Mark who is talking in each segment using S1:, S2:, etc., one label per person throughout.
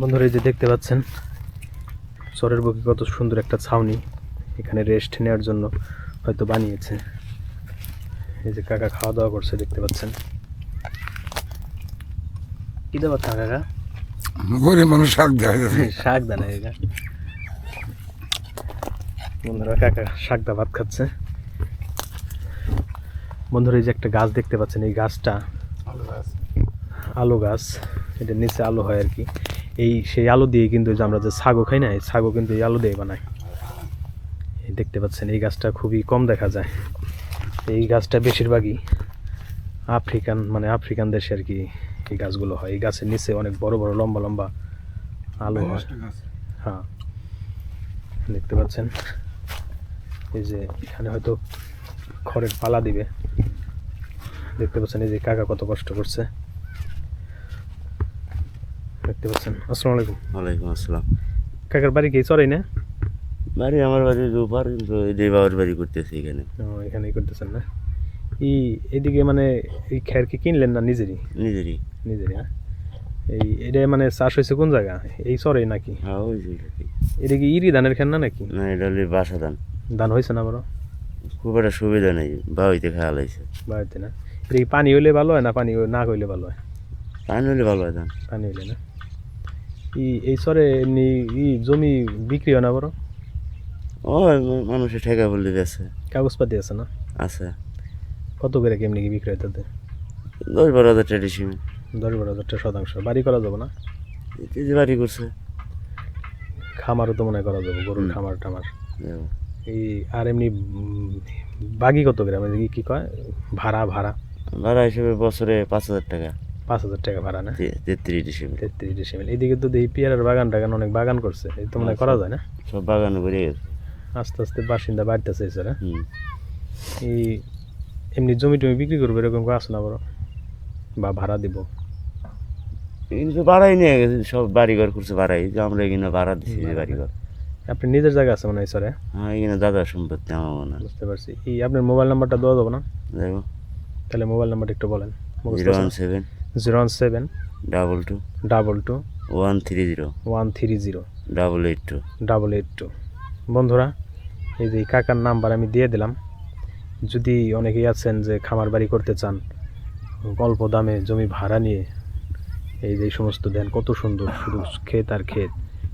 S1: বন্ধুরা এই যে দেখতে পাচ্ছেন চরের বুকে কত সুন্দর একটা ছাউনি এখানে রেস্ট নেওয়ার জন্য হয়তো বানিয়েছে। এই যে কাকা খাওয়া দাওয়া করছে দেখতে পাচ্ছেন। কি দেওয়া থা কাকা?
S2: গরিব মানুষ শাক দেয়।
S1: শাক দানা কাকা। বন্ধুরা কাকা শাক দা ভাত খাচ্ছে। বন্ধুরা এই যে একটা গাছ দেখতে পাচ্ছেন এই গাছটা আলু গাছ। এটার নিচে আলো হয় আর কি। এই সেই আলু দিয়ে কিন্তু যে আমরা যে ছাগো খাই না এই ছাগো কিন্তু এই আলু দিয়ে বানায়। এই দেখতে পাচ্ছেন এই গাছটা খুবই কম দেখা যায়। এই গাছটা বেশিরভাগই আফ্রিকান মানে আফ্রিকান দেশে আর কি এই গাছগুলো হয়। এই গাছের নিচে অনেক বড় বড় লম্বা লম্বা আলু হয়। হ্যাঁ দেখতে পাচ্ছেন। এই যে এখানে হয়তো খড়ের পালা দিবে। দেখতে পাচ্ছেন এই যে কাকা কত কষ্ট করছে। দেখতে পাচ্ছেন। আসসালামু আলাইকুম।
S3: ওয়ালাইকুম আসসালাম।
S1: কাকার বাড়ি কি? চড়াই না?
S3: বাড়ি আমার বাড়ি উপর কিন্তু এই বাবার বাড়ি করতেছি এখানে।
S1: ও এখানেই করতেছেন না? ই এদিকে মানে এই খ্যার কি কিনলেন না নিজেরই?
S3: নিজেরই।
S1: নিজেরই হ্যাঁ? এই এটা মানে চাষ হয়েছে কোন জায়গা? এই চরে নাকি?
S3: হ্যাঁ ওই এটা কি।
S1: ইরি ধানের খেন না নাকি?
S3: না এটা হলে বাসা ধান।
S1: ধান হয়েছে না বড়?
S3: খুব একটা সুবিধা নেই বাড়িতে খাওয়া লাগছে।
S1: বাড়িতে না? এটা কি পানি হইলে ভালো হয় না পানি না হইলে ভালো হয়?
S3: পানি হলে ভালো হয় ধান।
S1: পানি হইলে না? এই চরে এমনি ই জমি বিক্রি হয় না বড়?
S3: ও মানুষের ঠেকা বললে গেছে
S1: কাগজপাতি আছে না?
S3: আছে।
S1: কত করে কেমনি কি বিক্রি হয় তাতে?
S3: দশ বারো হাজার ট্রেডিশন
S1: দশ বারো হাজার টাকা শতাংশ। বাড়ি করা যাবে না?
S3: যে বাড়ি করছে।
S1: খামারও তো মনে করা যাবে গরুর খামার টামার। এই আর এমনি বাগি কত গ্রাম? কি কি কয়? ভাড়া ভাড়া?
S3: ভাড়া হিসেবে বছরে পাঁচ হাজার টাকা।
S1: পাঁচ হাজার টাকা ভাড়া না?
S3: তেত্রিশ হিসেবে
S1: তেত্রিশ ডিসেম্বর এইদিকে তো দেখি পিয়ারের বাগান টাগান অনেক বাগান করছে। এই তো মনে করা যায় না?
S3: সব বাগানে গেছে।
S1: আস্তে আস্তে বাসিন্দা বাড়তেছে
S3: হুম।
S1: এই এমনি জমি টমি বিক্রি করবে এরকম আছে না বড়? বা ভাড়া দিব?
S3: কিন্তু বাড়াই নিয়ে গেছে সব বাড়িঘর করছে বাড়াই যে আমরা এখানে ভাড়া দিচ্ছি যে বাড়িঘর।
S1: আপনি নিজের জায়গা আছে মনে হয় স্যার
S3: হ্যাঁ এখানে দাদার সম্পত্তি আমার মনে হয়।
S1: বুঝতে পারছি। এই আপনার মোবাইল নাম্বারটা দেওয়া যাব না? তাহলে মোবাইল নাম্বারটা একটু বলেন।
S3: Zero one seven
S1: zero one seven
S3: double two
S1: double two
S3: one three zero
S1: one three zero
S3: double eight two
S1: double eight two. বন্ধুরা এই যে কাকার নাম্বার আমি দিয়ে দিলাম। যদি অনেকেই আছেন যে খামার বাড়ি করতে চান অল্প দামে জমি ভাড়া নিয়ে এই যে সমস্ত দেন কত সুন্দর শুধু ক্ষেত আর ক্ষেত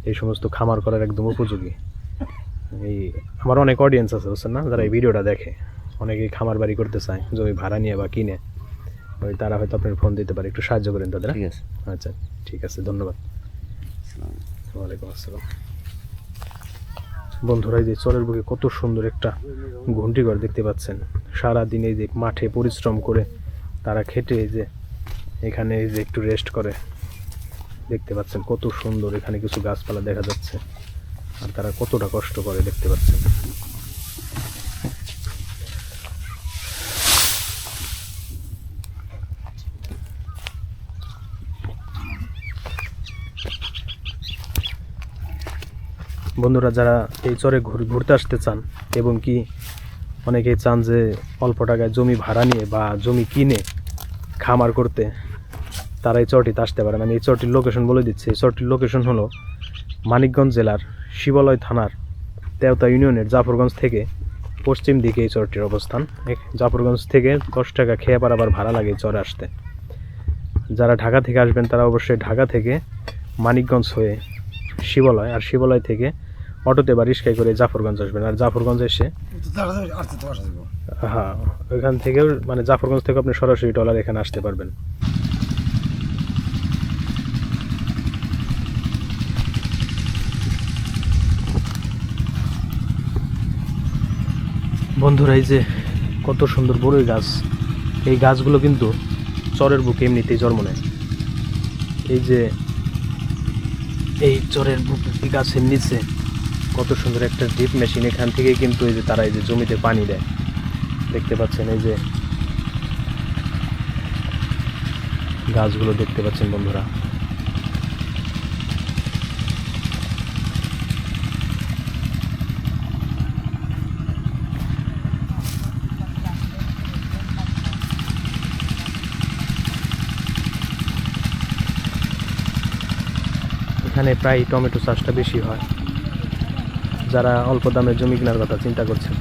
S1: এই সমস্ত খামার করার একদম উপযোগী। এই আমার অনেক অডিয়েন্স আছে বুঝছেন না? যারা এই ভিডিওটা দেখে অনেকেই খামার বাড়ি করতে চায় জমি ভাড়া নিয়ে বা কিনে। ওই তারা হয়তো আপনার ফোন দিতে পারে একটু সাহায্য করেন তাদের হ্যাঁ?
S3: ঠিক আছে।
S1: আচ্ছা ঠিক আছে ধন্যবাদ। ওয়ালাইকুম আসসালাম। বন্ধুরা এই যে চরের বুকে কত সুন্দর একটা ঘন্টিঘর দেখতে পাচ্ছেন। সারা দিন এই যে মাঠে পরিশ্রম করে তারা খেটে এই যে এখানে এই যে একটু রেস্ট করে দেখতে পাচ্ছেন কত সুন্দর এখানে কিছু গাছপালা দেখা যাচ্ছে। আর তারা কতটা কষ্ট করে দেখতে পাচ্ছেন। বন্ধুরা, যারা এই চরে ঘুর- ঘুরতে আসতে চান এবং কি অনেকেই চান যে অল্প টাকায় জমি ভাড়া নিয়ে বা জমি কিনে খামার করতে, তারা এই চরটিতে আসতে পারেন। আমি এই চরটির লোকেশন বলে দিচ্ছি। এই চরটির লোকেশন হলো মানিকগঞ্জ জেলার শিবালয় থানার তেওতা ইউনিয়নের জাফরগঞ্জ থেকে পশ্চিম দিকে এই চরটির অবস্থান। জাফরগঞ্জ থেকে দশ টাকা খেয়ে পার আবার ভাড়া লাগে চরে আসতে। যারা ঢাকা থেকে আসবেন, তারা অবশ্যই ঢাকা থেকে মানিকগঞ্জ হয়ে শিবালয় আর শিবালয় থেকে অটোতে বা রিক্সায় করে জাফরগঞ্জ আসবেন। আর জাফরগঞ্জ এসে হ্যাঁ ওইখান থেকেও মানে জাফরগঞ্জ থেকে আপনি সরাসরি টলার এখানে আসতে পারবেন। বন্ধুরা এই যে কত সুন্দর বড়ই গাছ। এই গাছগুলো কিন্তু চরের বুকে এমনিতেই জন্ম নেয়। এই যে এই চরের বুকে গাছের নিচে। কত সুন্দর একটা ডিপ মেশিন এখান থেকে কিন্তু এই যে তারা এই যে জমিতে পানি দেয়। দেখতে পাচ্ছেন এই যে গাছগুলো দেখতে পাচ্ছেন বন্ধুরা। এখানে প্রায় টমেটো চাষটা বেশি হয়। যারা অল্প দামে জমি কেনার কথা চিন্তা করছেন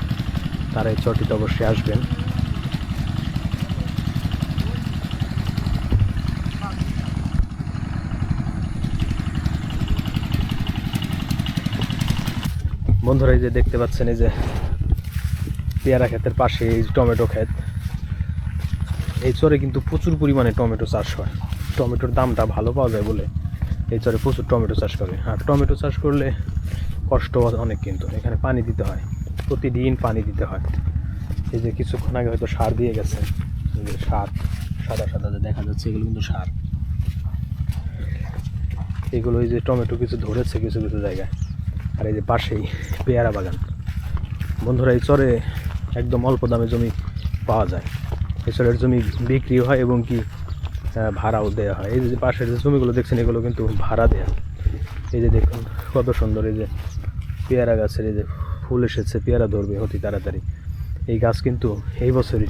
S1: তারা এই চরটিতে অবশ্যই আসবেন। বন্ধুরা, এই যে দেখতে পাচ্ছেন, এই যে পেয়ারা ক্ষেতের পাশে এই টমেটো ক্ষেত। এই চরে কিন্তু প্রচুর পরিমাণে টমেটো চাষ হয়। টমেটোর দামটা ভালো পাওয়া যায় বলে এই চরে প্রচুর টমেটো চাষ করে। আর টমেটো চাষ করলে কষ্ট অনেক কিন্তু। এখানে পানি দিতে হয়। প্রতিদিন পানি দিতে হয়। এই যে কিছুক্ষণ আগে হয়তো সার দিয়ে গেছে। সার, সাদা সাদা যে দেখা যাচ্ছে, এগুলো কিন্তু সার। এগুলো এই যে টমেটো কিছু ধরেছে কিছু কিছু জায়গায়। আর এই যে পাশেই পেয়ারা বাগান। বন্ধুরা, এই চরে একদম অল্প দামে জমি পাওয়া যায়। চরের জমি বিক্রি হয় এবং কি ভাড়াও দেওয়া হয়। এই যে পাশের যে জমিগুলো দেখছেন, এগুলো কিন্তু ভাড়া দেয়া। এই যে দেখুন, কত সুন্দর এই যে পেয়ারা গাছের এই যে ফুল এসেছে, পেয়ারা ধরবে অতি তাড়াতাড়ি। এই গাছ কিন্তু এই বছরেরই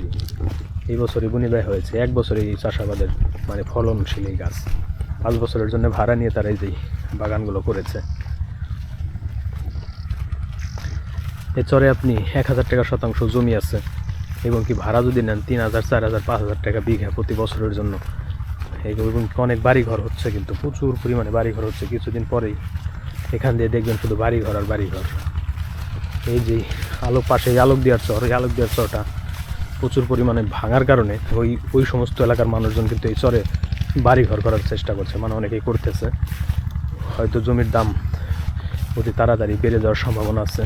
S1: এই বছরই বুনিদায় হয়েছে। এক বছরে এই চাষাবাদের মানে ফলনশীল এই গাছ। পাঁচ বছরের জন্য ভাড়া নিয়ে তারা এই যে বাগানগুলো করেছে। এ চরে আপনি এক হাজার টাকা শতাংশ জমি আছে, এবং কি ভাড়া যদি নেন তিন হাজার, চার হাজার, পাঁচ হাজার টাকা বিঘা প্রতি বছরের জন্য। এই কি অনেক বাড়ি ঘর হচ্ছে কিন্তু প্রচুর পরিমাণে বাড়ি ঘর হচ্ছে। কিছুদিন পরেই এখান দিয়ে দেখবেন শুধু বাড়ি ঘর আর বাড়ি ঘর এই যে আলোক পাশে আলোক দেওয়ার চর, এই আলোক দেওয়ার চরটা প্রচুর পরিমাণে ভাঙার কারণে ওই ওই সমস্ত এলাকার মানুষজন কিন্তু এই চরে বাড়ি ঘর করার চেষ্টা করছে। মানে অনেকেই করতেছে। হয়তো জমির দাম অতি তাড়াতাড়ি বেড়ে যাওয়ার সম্ভাবনা আছে।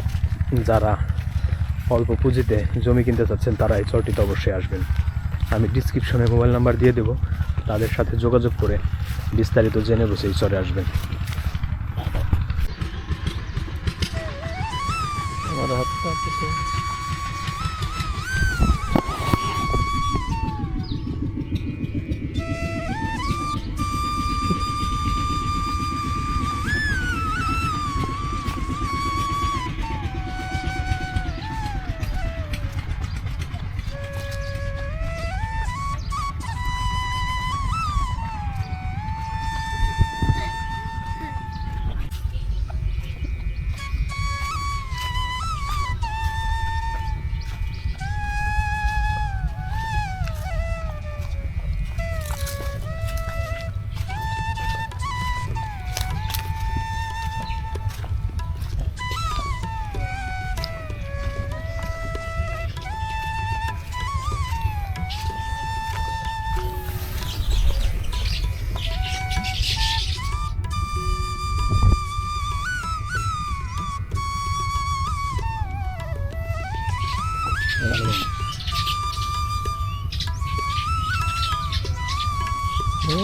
S1: যারা অল্প পুঁজিতে জমি কিনতে চাচ্ছেন, তারা এই চরটিতে অবশ্যই আসবেন। আমি ডিসক্রিপশনে মোবাইল নাম্বার দিয়ে দেবো। তাদের সাথে যোগাযোগ করে বিস্তারিত জেনে বসেই চলে আসবেন। আমার โอ้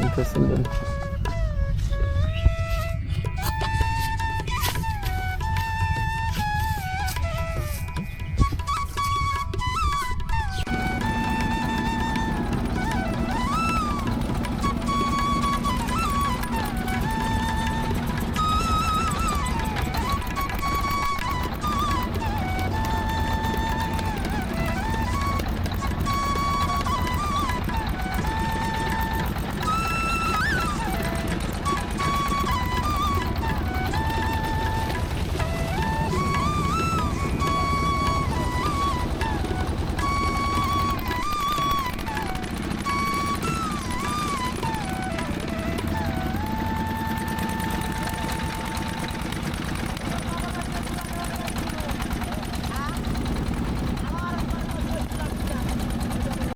S1: Enteresan.